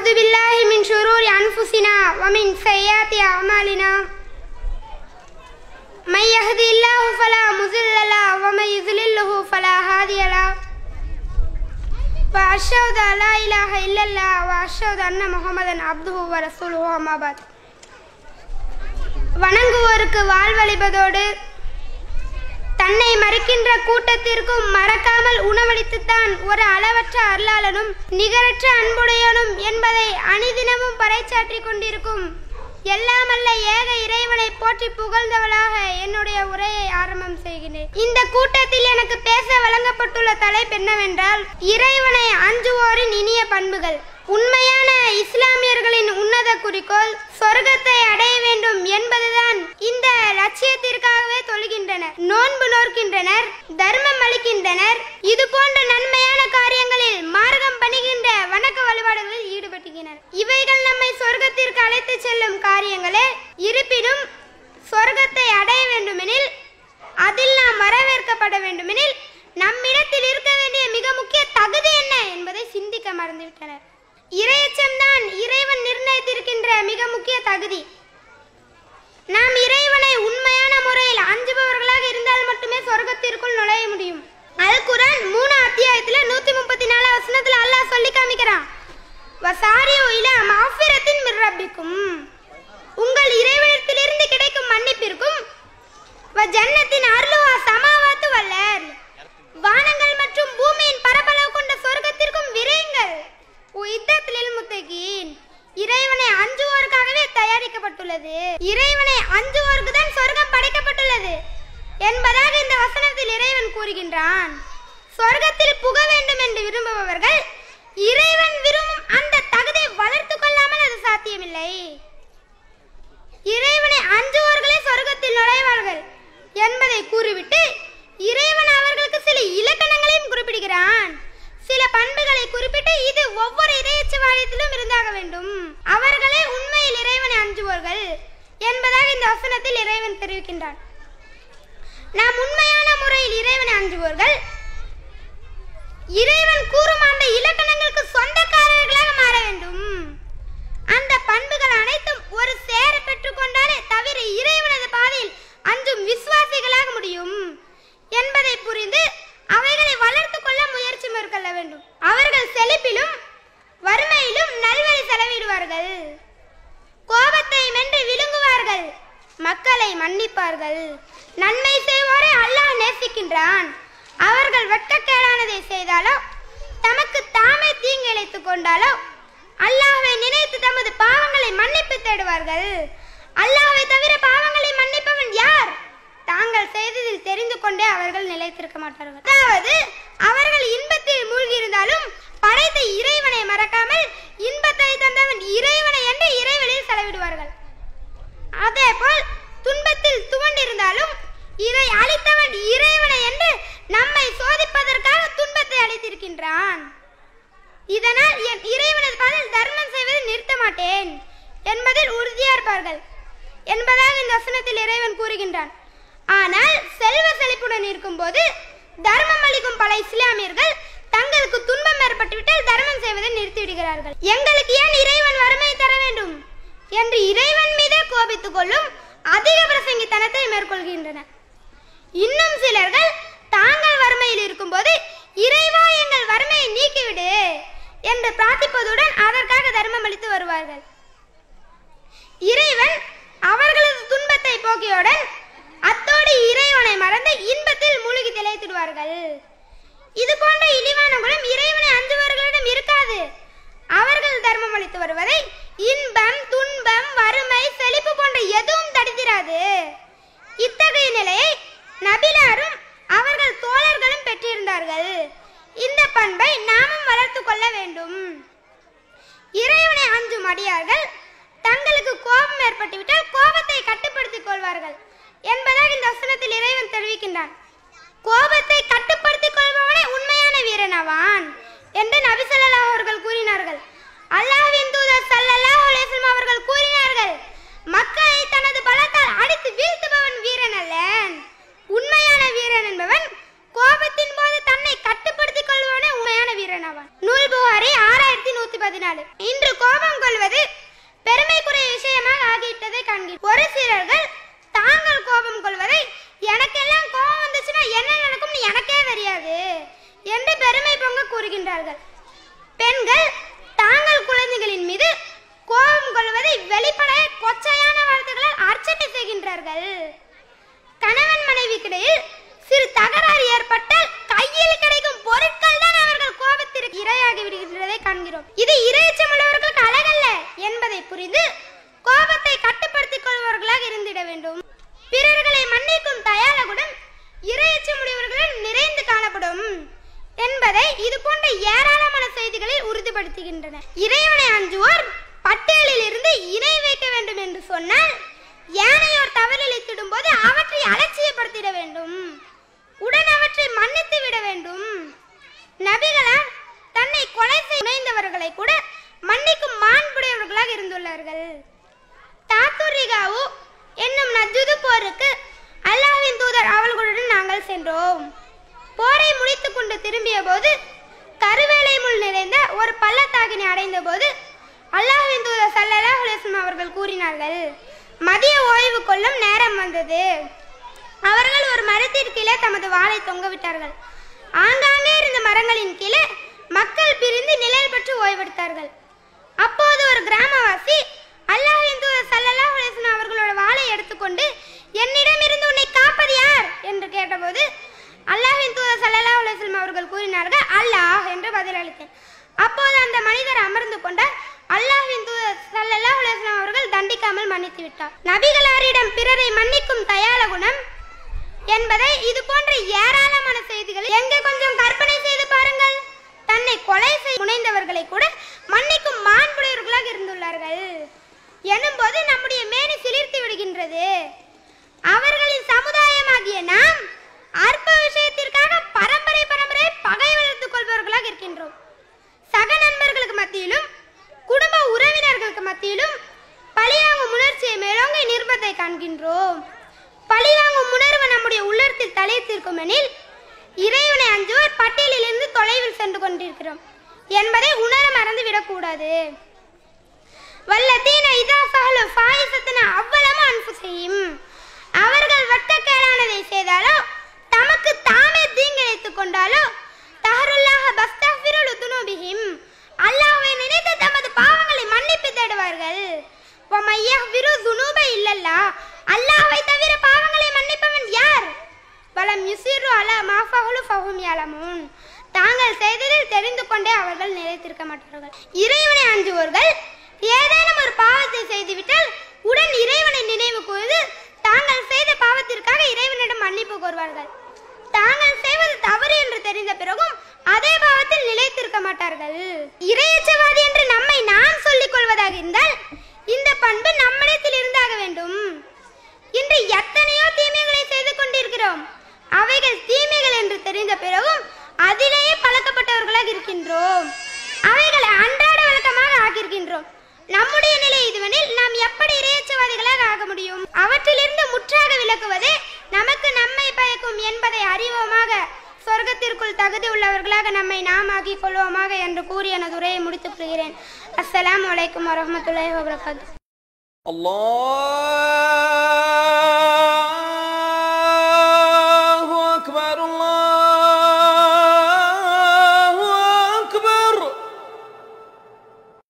أعوذ بالله من شرور أنفسنا ومن سيئات أعمالنا من يهدي الله فلا مضل له ومن يضلله فلا هادي له وأشهد أن لا إله إلا الله وأشهد أن محمدا عبده ورسوله أما بعد வணங்குவோருக்கு வாழ்வளிப்பதோடு தன்னை மறுக்கின்ற கூட்டத்திற்கும் மறக்காமல் உணவளித்துத்தான் ஒரு அளவற்ற அருளாளனும் நிகரற்ற அன்புடையனும் என்பதை அணிதினமும் பறைச்சாற்றிக் கொண்டிருக்கும். எல்லாமல்ல ஏக இறைவனை போற்றி புகழ்ந்தவளாக என்னுடைய உரையை ஆரம்பம் செய்கிறேன். இந்த கூட்டத்தில் எனக்கு பேச வழங்கப்பட்டுள்ள தலைப்பு என்னவென்றால் இறைவனை அஞ்சுவோரின் இனிய பண்புகள். உண்மையான இஸ்லாமியர்களின் உன்னத குறிக்கோள் சொர்க்கத்தை அடைய வேண்டும் என்பதுதான் இந்த லட்சியத்திற்காகவே தொழுகின்றனர். நோன்பு நோக்கின்றனர் தர்மம் அளிக்கின்றனர். இது போன்ற நன்மையான காரியங்களில் மார்க்கம் பணிகின்ற வணக்க வழிபாடுகளில் ஈடுபட்டுகின்றனர். இவைகள் நம்மை சொர்க்கத்திற்கு அழைத்து செல்லும் காரியங்களே. இருப்பினும் சொர்க்கத்தை அடைய வேண்டுமெனில் அதில் நாம் வரவேற்கப்பட வேண்டுமெனில் நம்மிடத்தில் இருக்க வேண்டிய மிக முக்கிய தகுதி என்ன என்பதை சிந்திக்க மறந்துவிட்டனர். இரையச்சம்தான் இறைவன் நிர்ணயித்திருக்கின்ற மிக முக்கிய தகுதி. நாம் இறைவனை உண்மையான முறையில் அஞ்சுபவர்களாக இருந்தால் மட்டுமே சொர்க்கத்திற்குள் நுழைய முடியும். அல் குரான் மூணு அத்தியாயத்துல நூத்தி முப்பத்தி நாலு வசனத்துல அல்லாஹ் சொல்லி காமிக்கிறான். வசாரியோ இலா மாஃபிரத்தின் மிர்ரப்பிக்கும் உங்கள் இறைவனத்திலிருந்து கிடைக்கும் மன்னிப்பிற்கும் வ ஜன்னத்தின் அருளுவா சமாவாத்து வல்லர். வானங்கள் உயித்தத்தில் இறைவனை அஞ்சுவோருக்காகவே தயாரிக்கப்பட்டுள்ளது. இறைவனை அஞ்சுவோருக்கு தான் சொர்க்கம் படைக்கப்பட்டுள்ளது என்பதாக இந்த வசனத்தில் இறைவன் கூறுகின்றான். சொர்க்கத்தில் புக வேண்டும் என்று விரும்புபவர்கள் இறைவன் விரும்பும் அந்த தகுதியை வளர்த்து கொள்ளாமல் அது சாத்தியமில்லை. இறைவனை அஞ்சு சொர்க்கத்தில் நுழைவார்கள் என்பதை கூறிவிட்டு இறைவன் அவர்களுக்கு சில இலக்கணங்களையும் குறிப்பிடுகிறான் சில பண்புகளை குறிப்பிட்டு இது ஒவ்வொரு இதயச்சுவாயத்திலும் இருந்தாக வேண்டும் அவர்களே உண்மையில் இறைவனை அஞ்சுவோர்கள் என்பதாக இந்த வசனத்தில் இறைவன் தெரிவிக்கின்றான் நாம் உண்மையான முறையில் இறைவனை அஞ்சுவோர்கள் இறைவன் கூறும் அந்த இலக்கணங்களுக்கு சொந்தக்காரர்களாக மாற வேண்டும் அந்த பண்புகள் அனைத்தும் ஒரு சேர பெற்றுக்கொண்டாலே தவிர இறைவனது பாதையில் அஞ்சும் விசுவாசிகளாக முடியும் என்பதை புரிந்து அவைகளை வளர்த்து கொள்ள முயற்சி மேற்கொள்ள வேண்டும் அவர்கள் செழிப்பிலும் வறுமையிலும் நல்வழி செலவிடுவார்கள் கோபத்தை மென்று விழுங்குவார்கள் மக்களை மன்னிப்பார்கள் நன்மை செய்வோரை அல்லாஹ் நேசிக்கின்றான் அவர்கள் வெட்கக்கேடானதை செய்தாலோ தமக்கு தாமே தீங்கு இழைத்துக் கொண்டாலோ அல்லாஹ்வை நினைத்து தமது பாவங்களை மன்னிப்பு அல்லாவை தவிர பாவங்களை மன்னிப்பவன் யார்? தாங்கள் செய்ததில் தெரிந்து கொண்டே அவர்கள் நிலைத்திருக்க மாட்டார்கள். அதாவது அவர்கள் இன்பத்தில் மூழ்கி இருந்தாலும் படைத்த இறைவனை மறக்க என்பதில் உறுதியா இருப்பார்கள். என்பதாக இந்த வசனத்தில் இறைவன் கூறுகின்றான். ஆனால் செல்வ செழிப்புடன் இருக்கும்போது தர்மம் அளிக்கும் பல இஸ்லாமியர்கள் தங்களுக்கு துன்பம் ஏற்பட்டுவிட்டால் தர்மம் செய்வதை நிறுத்திவிடுகிறார்கள். எங்களுக்கு ஏன் இறைவன் வறுமை தர வேண்டும்? என்று இறைவன் மீதே கோபித்துக் கொள்ளும் அதிக பிரசங்கித்தனத்தை மேற்கொள்கின்றனர். இன்னும் சிலர்கள் தாங்கள் வறுமையில் இருக்கும்போது இறைவா எங்கள் வறுமையை நீக்கிவிடு என்று பிரார்த்திப்பதுடன் அதற்காக தர்மம் அளித்து வருவார்கள். இறைவன் அவர்களது துன்பத்தை போக்கியவுடன் அத்தோடு இறைவனை மறந்து இன்பத்தில் மூழ்கி திளைத்திடுவார்கள். இது போன்ற இழிவான குணம் இறைவனை அஞ்சுபவர்களிடம் இருக்காது. அவர்கள் தர்மம் அளித்து வருவதை இன்பம் துன்பம் வறுமை செழிப்பு போன்ற எதுவும் தடுத்திராது. இத்தகைய நிலையை நபிலாரும் பேசுபவரை ஆறாயிரத்தி நூத்தி பதினாலு. இன்று கோபம் கொள்வது பெருமைக்குரிய விஷயமாக ஆகிவிட்டதை காண்கிறோம் ஒரு சிலர்கள் தாங்கள் கோபம் கொள்வதை எனக்கெல்லாம் கோபம் வந்துச்சுன்னா என்ன நடக்கும்னு எனக்கே தெரியாது என்று பெருமை பொங்க கூறுகின்றார்கள். பெண்கள் தாங்கள் குழந்தைகளின் பயன்படுத்துகின்றன. இறைவனை அஞ்சுவோர் பட்டியலில் இருந்து இணை வைக்க வேண்டும் என்று சொன்னால் யானையோர் தவறிழைத்திடும் போது அவற்றை அலட்சியப்படுத்திட வேண்டும். உடன் அவற்றை மன்னித்து விட வேண்டும். நபிகளார் தன்னை கொலை செய்ய கூட மன்னிக்கும் மாண்புடையவர்களாக இருந்துள்ளார்கள். தாத்துரிகாவு என்னும் நஜுது போருக்கு அல்லாஹ்வின் தூதர் அவர்களுடன் நாங்கள் சென்றோம். போரை முடித்துக் கொண்டு திரும்பிய போது கருவே முள் நிறைந்த ஒரு பள்ளத்தாக்கினை அடைந்த போது அல்லாஹின் தூதர் ஸல்லல்லாஹு அலைஹி அவர்கள் கூறினார்கள் மதிய ஓய்வு கொள்ளும் நேரம் வந்தது. அவர்கள் ஒரு மரத்திற்கீழே தமது வாளை தொங்கவிட்டார்கள் ஆங்காங்கே இருந்த மரங்களின் கீழே மக்கள் பிரிந்து நிழல் பெற்று ஓய்வெடுத்தார்கள் அப்போது ஒரு கிராமவாசி அல்லாஹின் தூதர் ஸல்லல்லாஹு அலைஹி அவர்களோட வாளை எடுத்துக்கொண்டு என்னிடம் இருந்து உன்னை காப்பது யார்? என்று கேட்டபோது அல்லாஹின் தூதர் ஸல்லல்லாஹு அலைஹி அவர்கள் கூறினார்கள் அல்லாஹ் என்று பதிலளித்தேன். அப்போது அந்த மனிதர் அமர்ந்து கொண்டார் அல்லாஹின் தூதர் சல்லல்லா உலகம் அவர்கள் தண்டிக்காமல் மன்னித்து விட்டார். நபிகளாரிடம் பிறரை மன்னிக்கும் தயால குணம் என்பதை இது போன்ற ஏராளமான செய்திகள் எங்கே கொஞ்சம் கற்பனை செய்து பாருங்கள். தன்னை கொலை செய்ய முனைந்தவர்களை கூட தலைத்திருக்கும் இறைவனை அஞ்சுவோர் பட்டியலிலிருந்து தொலைவில் சென்று கொண்டிருக்கிறோம் என்பதை உணர மறந்து விடக்கூடாது வல்லதீன இதா ஃபஹலு ஃபாயிசத்தின அவ்வளவு அலா மாஃபஹலு ஃபஹும் தாங்கள் செய்ததில் தெரிந்து கொண்டே அவர்கள் நிலைத்திருக்க மாட்டார்கள். இறைவனை அஞ்சுவோர்கள் ஏதேனும் ஒரு பாவத்தை செய்துவிட்டால் உடன் இறைவனை நினைவு கூர்ந்து தாங்கள் செய்த பாவத்திற்காக இறைவனிடம் மன்னிப்பு கோருவார்கள். தாங்கள் செய்வது தவறு என்று தெரிந்த பிறகும் அதே பாவத்தில் நிலைத்திருக்க மாட்டார்கள். இறை என்று நம்மை நாம் சொல்லிக் கொள்வதாக இருந்தால் இந்த பண்பு நம்மிடத்தில் இருந்தாக வேண்டும் இன்று எத்தனையோ தீமைகளை செய்து கொண்டிருக்கிறோம் அவைகள் தீமைகள் என்று தெரிந்த பிறகும் அதிலேயே பழக்கப்பட்டவர்களாக இருக்கின்றோம் அவைகளை அன்றாட வழக்கமாக ஆக்கியிருக்கின்றோம் நம்முடைய நிலை இதுவெனில் நாம் எப்படி இறையச்சவாதிகளாக ஆக முடியும்? அவற்றிலிருந்து முற்றாக விலகுவதே நமக்கு நம்மை பயக்கும் என்பதை அறிவோமாக சொர்க்கத்திற்குள் தகுதி உள்ளவர்களாக நம்மை நாம் ஆக்கிக் கொள்வோமாக என்று கூறி எனது உரையை முடித்துக் கொள்கிறேன். அஸ்லாம் வலைக்கம் வரமத்துல்லாஹி வபரகாத்து.